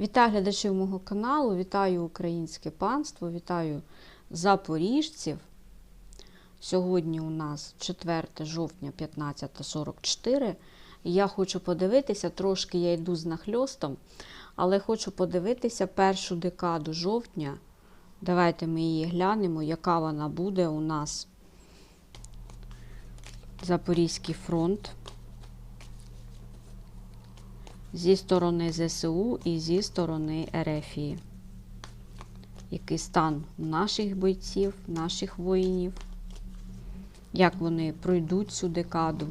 Вітаю глядачів мого каналу, вітаю українське панство, вітаю запоріжців. Сьогодні у нас 4 жовтня 15.44. І я хочу подивитися, трошки я йду з нахльостом, але хочу подивитися першу декаду жовтня. Давайте ми її глянемо, яка вона буде у нас. Запорізький фронт. Зі сторони ЗСУ і зі сторони Ерефії. Який стан наших бойців, наших воїнів, як вони пройдуть цю декаду.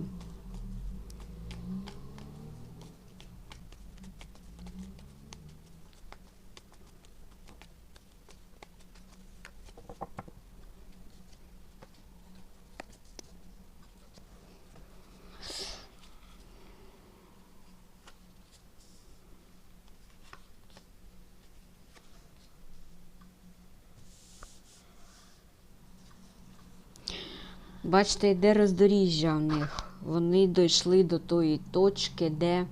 Бачите, йде роздоріжжя в них. Вони дійшли до тої точки, де е,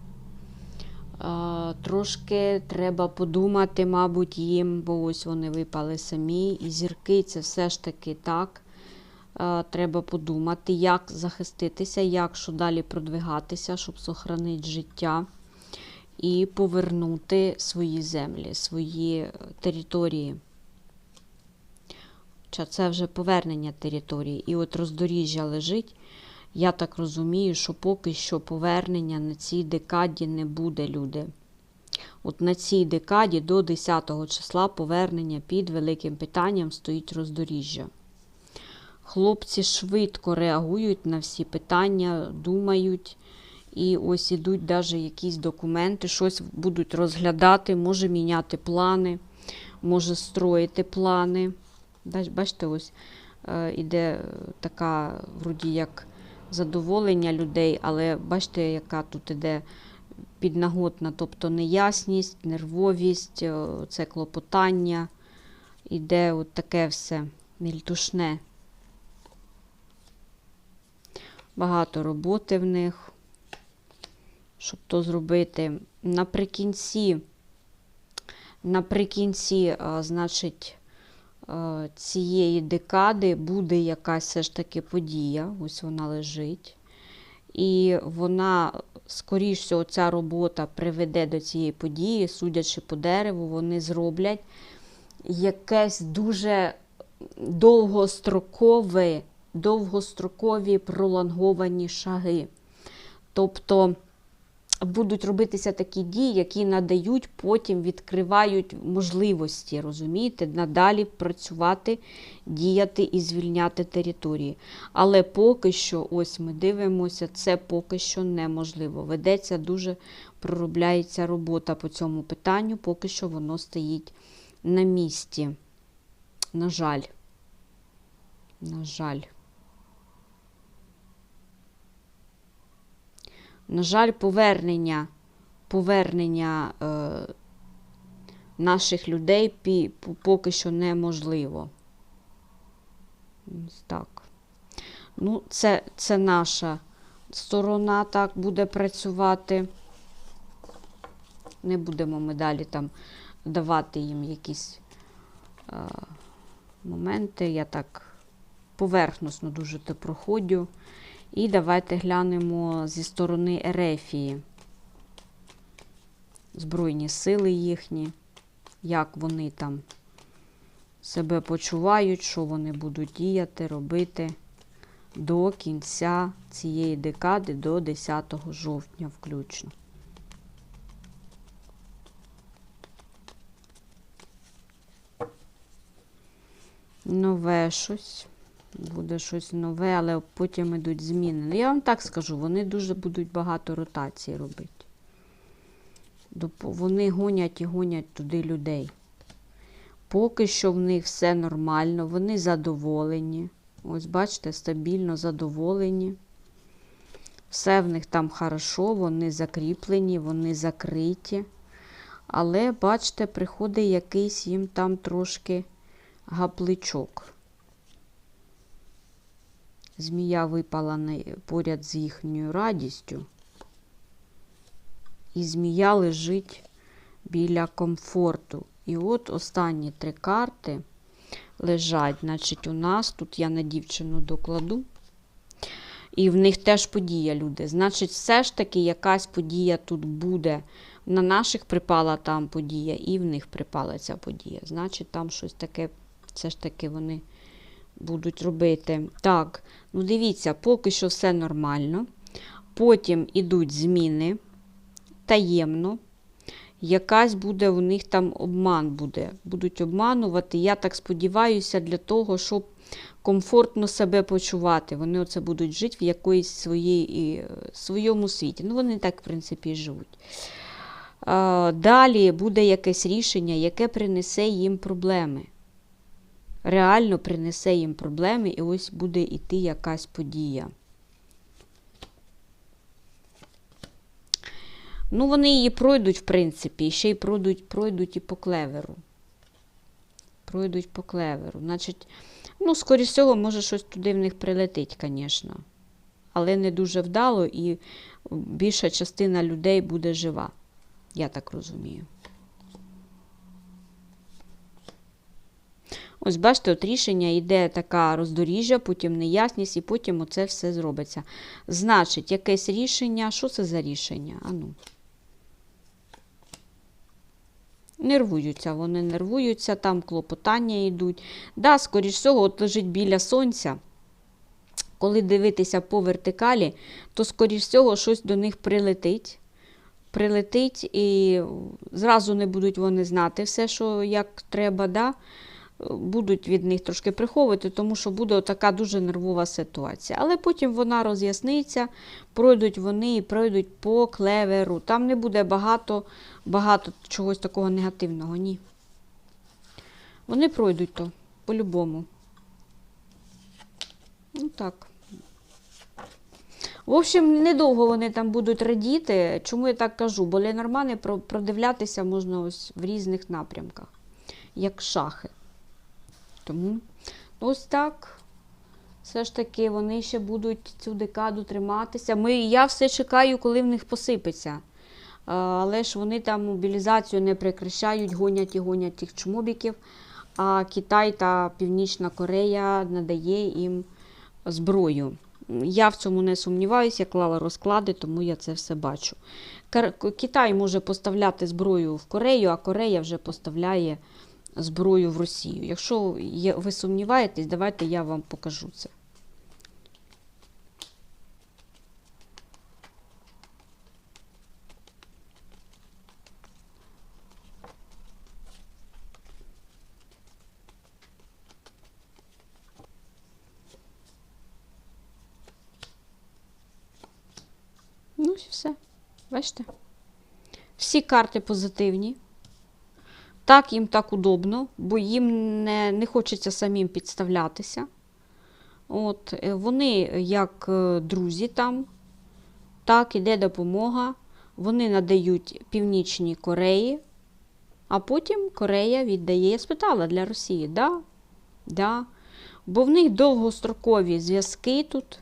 трошки треба подумати, мабуть, їм, бо ось вони випали самі. І зірки це все ж таки так. Е, треба подумати, як захиститися, як що далі продвигатися, щоб сохранити життя і повернути свої землі, свої території. Хоча це вже повернення території. І от роздоріжжя лежить. Я так розумію, що поки що повернення на цій декаді не буде, люди. От на цій декаді до 10 числа повернення під великим питанням стоїть роздоріжжя. Хлопці швидко реагують на всі питання, думають. І ось ідуть навіть якісь документи, щось будуть розглядати, може міняти плани, може строїти плани. Бачите, ось е, іде така, вроді як задоволення людей, але бачите, яка тут іде піднаготна, тобто неясність, нервовість, е, це клопотання, іде от таке все мільтушне. Багато роботи в них, щоб то зробити. Наприкінці, наприкінці, а, значить, цієї декади буде якась все ж таки подія. Ось вона лежить. І вона, скоріш всього, ця робота приведе до цієї події, судячи по дереву, вони зроблять якесь дуже довгострокове, довгострокові пролонговані шаги. Тобто будуть робитися такі дії, які надають, потім відкривають можливості, розумієте, надалі працювати, діяти і звільняти території. Але поки що, ось ми дивимося, це поки що неможливо. Ведеться дуже проробляється робота по цьому питанню, поки що воно стоїть на місці. На жаль. На жаль. На жаль, повернення повернення е, наших людей пі, поки що неможливо. Так. Ну, це, це наша сторона так буде працювати. Не будемо ми далі там давати їм якісь е, моменти. Я так поверхносно дуже те проходжу. І давайте глянемо зі сторони Ерефії. Збройні сили їхні, як вони там себе почувають, що вони будуть діяти, робити до кінця цієї декади, до 10 жовтня включно. Нове щось буде щось нове, але потім йдуть зміни. Ну, Я вам так скажу, вони дуже будуть багато ротацій робити. Вони гонять і гонять туди людей. Поки що в них все нормально, вони задоволені. Ось, бачите, стабільно задоволені. Все в них там хорошо, вони закріплені, вони закриті. Але, бачите, приходить якийсь їм там трошки гапличок. Змія випала поряд з їхньою радістю. І змія лежить біля комфорту. І от останні три карти лежать. Значить, у нас тут я на дівчину докладу. І в них теж подія, люди. Значить, все ж таки якась подія тут буде. На наших припала там подія, і в них припала ця подія. Значить, там щось таке, все ж таки вони будуть робити. Так, ну дивіться, поки що все нормально. Потім ідуть зміни таємно. Якась буде у них там обман буде. Будуть обманувати. Я так сподіваюся, для того, щоб комфортно себе почувати. Вони оце будуть жити в якоїсь своїй, е, своєму світі. Ну, вони так, в принципі, і живуть. Далі буде якесь рішення, яке принесе їм проблеми. Реально принесе їм проблеми, і ось буде йти якась подія. Ну, вони її пройдуть, в принципі, і ще й пройдуть, пройдуть і по клеверу. Пройдуть по клеверу. Значить, ну, скоріш всього, може, щось туди в них прилетить, звісно. Але не дуже вдало, і більша частина людей буде жива. Я так розумію. Ось, бачите, от рішення йде така роздоріжжя, потім неясність, і потім оце все зробиться. Значить, якесь рішення. Що це за рішення? Ану. Нервуються, вони нервуються, там клопотання йдуть. Да, скоріш всього, от лежить біля сонця. Коли дивитися по вертикалі, то, скоріш всього, щось до них прилетить. Прилетить і зразу не будуть вони знати все, що як треба. да? Будуть від них трошки приховувати, тому що буде така дуже нервова ситуація. Але потім вона роз'ясниться, пройдуть вони і пройдуть по клеверу. Там не буде багато, багато чогось такого негативного, ні. Вони пройдуть то, по-любому. Ну так. В общем, недовго вони там будуть радіти. Чому я так кажу? Бо Ленормани продивлятися можна ось в різних напрямках, як шахи. Тому ось так. Все ж таки, вони ще будуть цю декаду триматися. Ми, Я все чекаю, коли в них посипеться. Але ж вони там мобілізацію не прекращають, гонять і гонять тих чмобіків. А Китай та Північна Корея надає їм зброю. Я в цьому не сумніваюся, я клала розклади, тому я це все бачу. Китай може поставляти зброю в Корею, а Корея вже поставляє зброю в Росію. Якщо ви сумніваєтесь, давайте я вам покажу це. Ну, все. Бачите? Всі карти позитивні. Так, їм так удобно, бо їм не не хочеться самим підставлятися. От, е, Вони, як е, друзі там, так, іде допомога. Вони надають Північній Кореї, а потім Корея віддає. Я спитала для Росії, да? Да. Бо в них довгострокові зв'язки тут,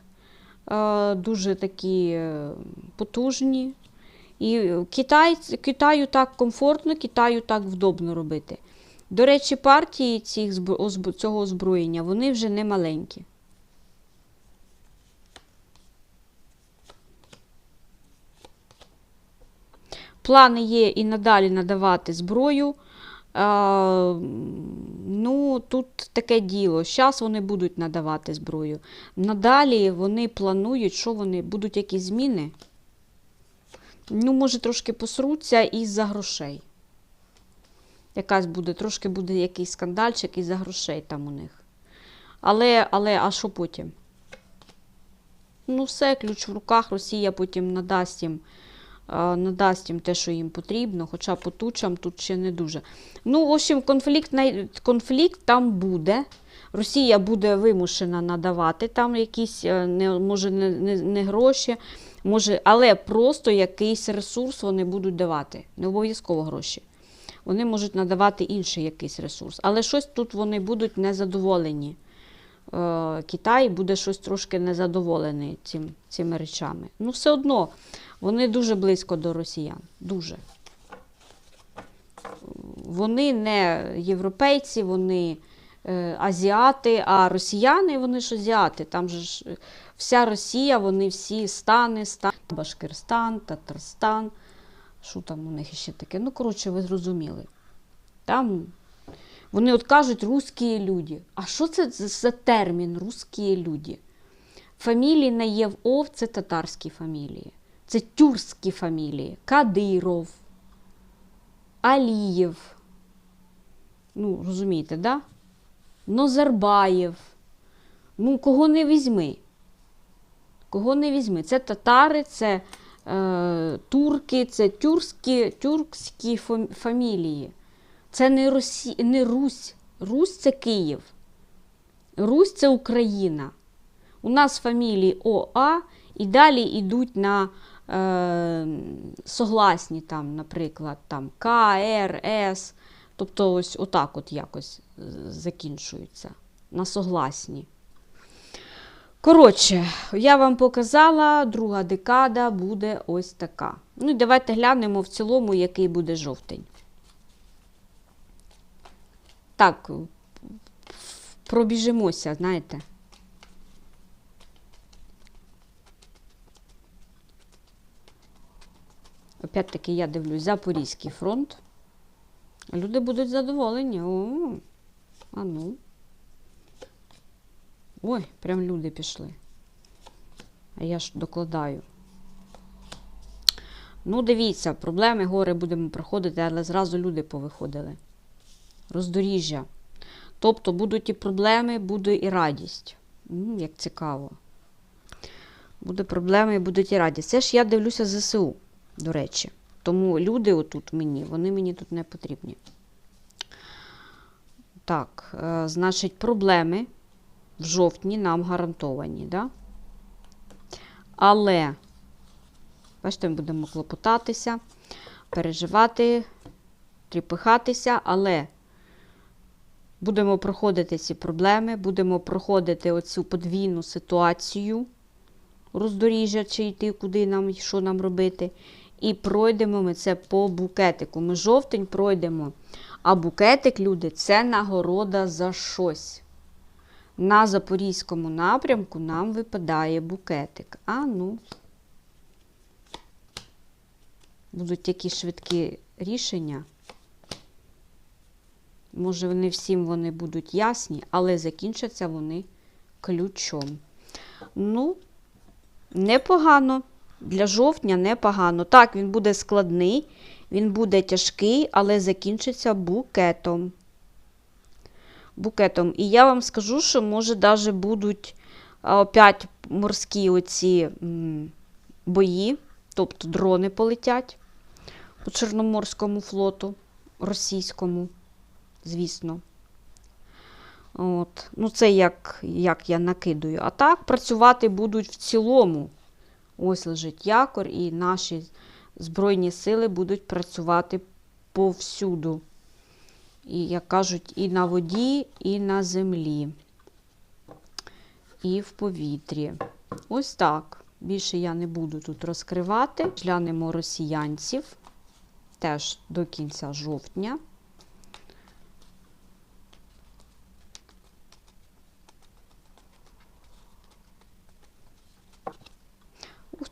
е, дуже такі потужні. І Китай, Китаю так комфортно, Китаю так вдобно робити. До речі, партії цих, цього озброєння вони вже не маленькі. Плани є і надалі надавати зброю. А, ну, Тут таке діло. Зараз вони будуть надавати зброю. Надалі вони планують, що вони будуть якісь зміни ну, може, трошки посруться із-за грошей. Якась буде, трошки буде якийсь скандальчик із-за грошей там у них. Але, але, а що потім? Ну, все, ключ в руках, Росія потім надасть їм надасть їм те, що їм потрібно, хоча по тучам тут ще не дуже. Ну, в общем, конфлікт конфлікт там буде. Росія буде вимушена надавати там якісь, е, не, може, не, не, не гроші, може, але просто якийсь ресурс вони будуть давати. Не обов'язково гроші. Вони можуть надавати інший якийсь ресурс. Але щось тут вони будуть незадоволені. Е, Китай буде щось трошки незадоволений цим, цими речами. Ну, все одно, вони дуже близько до росіян. Дуже. вони не європейці, вони азіати, а росіяни вони ж азіати. Там же ж е, вся Росія, вони всі стани, стан, Башкирстан, Татарстан. Що там у них ще таке? Ну, коротше, ви зрозуміли. Там вони от кажуть русські люди. А що це за- термін русські люди? Фамілії на Єв-Ов це татарські фамілії. Це тюркські фамілії. Кадиров, Алієв. Ну, розумієте, да? Нозарбаєв. Ну, кого не візьми. Кого не візьми. Це татари, це е, турки, це тюркські, тюркські фамілії. Це не, Росі... не Русь. Русь це Київ. Русь це Україна. У нас фамілії ОА і далі йдуть на е, согласні, там, наприклад, там, К, Р, С. Тобто ось отак от якось закінчуються. На согласні. Коротше, я вам показала, друга декада буде ось така. Ну і давайте глянемо в цілому, який буде жовтень. Так, пробіжимося, знаєте. Опять-таки я дивлюсь Запорізький фронт. Люди будуть задоволені. О, а ну. Ой, прям люди пішли. А я ж докладаю. Ну, дивіться, проблеми гори будемо проходити, але зразу люди повиходили. Роздоріжжя. Тобто будуть і проблеми, буде і радість. М, як цікаво. Буде проблеми і будуть і радість. Це ж я дивлюся ЗСУ, до речі. Тому люди отут мені, вони мені тут не потрібні. Так, е, значить, проблеми в жовтні нам гарантовані, да? Але, бачите, ми будемо клопотатися, переживати, тріпихатися, але будемо проходити ці проблеми, будемо проходити оцю подвійну ситуацію роздоріжжя, чи йти, куди нам, що нам робити. І пройдемо ми це по букетику. Ми жовтень пройдемо. А букетик, люди, це нагорода за щось. На Запорізькому напрямку нам випадає букетик. А ну. Будуть такі швидкі рішення. Може, не всім вони будуть ясні, але закінчаться вони ключом. Ну, непогано. Для жовтня непогано. Так, він буде складний, він буде тяжкий, але закінчиться букетом. Букетом. І я вам скажу, що може навіть будуть опять морські оці бої, тобто дрони полетять по Чорноморському флоту, російському, звісно. От. Ну, це як, як я накидую. А так працювати будуть в цілому. Ось лежить якор, і наші Збройні сили будуть працювати повсюду. І, як кажуть, і на воді, і на землі, і в повітрі. Ось так. Більше я не буду тут розкривати. Глянемо росіянців теж до кінця жовтня.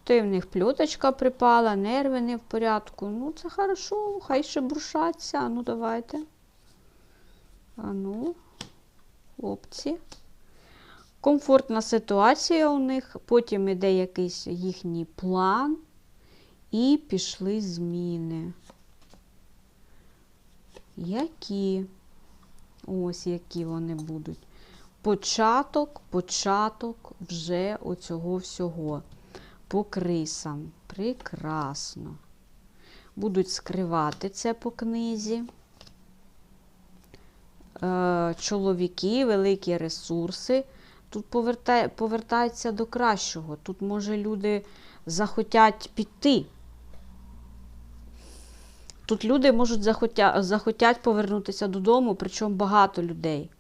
Ти, в них пльоточка припала, нерви не в порядку. Ну, це хорошо, хай ще брушаться. Ну, давайте. А ну, хлопці. Комфортна ситуація у них, потім іде якийсь їхній план, і пішли зміни. Які? Ось які вони будуть. Початок, початок вже оцього всього по крисам. Прекрасно. Будуть скривати це по книзі. Е, чоловіки, великі ресурси. Тут повертає, повертається до кращого. Тут, може, люди захотять піти. Тут люди можуть захотя, захотять повернутися додому, причому багато людей.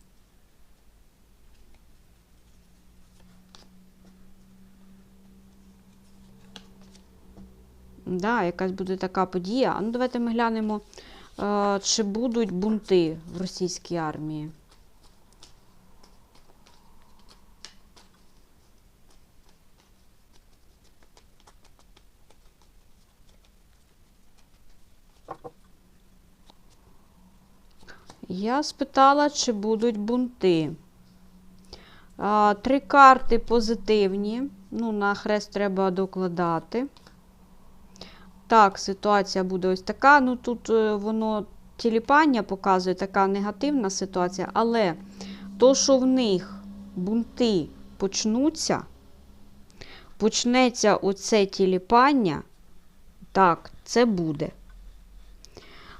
Да, якась буде така подія. Ну, давайте ми глянемо Е, Чи будуть бунти в російській армії? Я спитала, чи будуть бунти. Три карти позитивні. Ну, на хрест треба докладати. Так, ситуація буде ось така. Ну, тут е, воно тіліпання показує така негативна ситуація, але то, що в них бунти почнуться, почнеться оце тіліпання, так, це буде.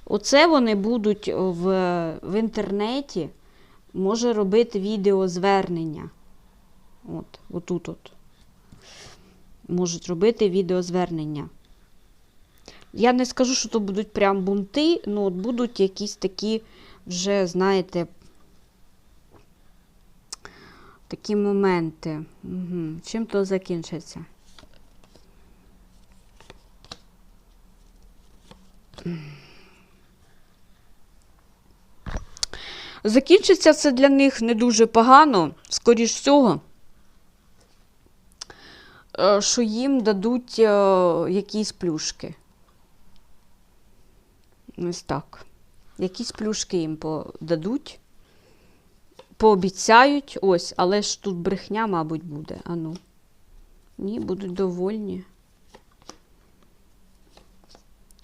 Оце вони будуть в, в інтернеті, може робити відеозвернення. От, отут от. Можуть робити відеозвернення. Я не скажу, що то будуть прям бунти, ну от будуть якісь такі вже, знаєте, такі моменти. Угу. Чим то закінчиться? Закінчиться це для них не дуже погано, скоріш всього, е, що їм дадуть е, якісь плюшки. Ось так. Якісь плюшки їм дадуть, пообіцяють, ось, але ж тут брехня, мабуть, буде. Ану. Ні, будуть довольні.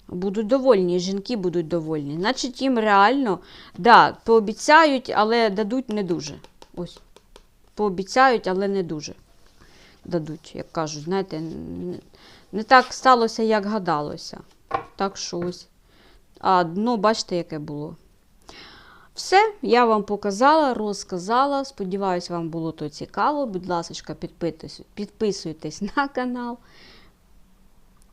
Будуть довольні, жінки будуть довольні. Значить, їм реально, да, пообіцяють, але дадуть не дуже. Ось. Пообіцяють, але не дуже. Дадуть, як кажуть, знаєте, не так сталося, як гадалося. Так що ось. А дно, бачите, яке було. Все, я вам показала, розказала. Сподіваюсь, вам було то цікаво. Будь ласка, підписуйтесь на канал.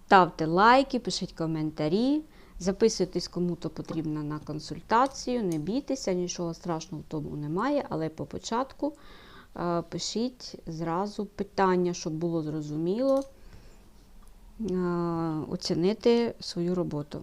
Ставте лайки, пишіть коментарі, записуйтесь, кому то потрібно на консультацію. Не бійтеся, нічого страшного в тому немає, але по початку е, пишіть зразу питання, щоб було зрозуміло е, оцінити свою роботу.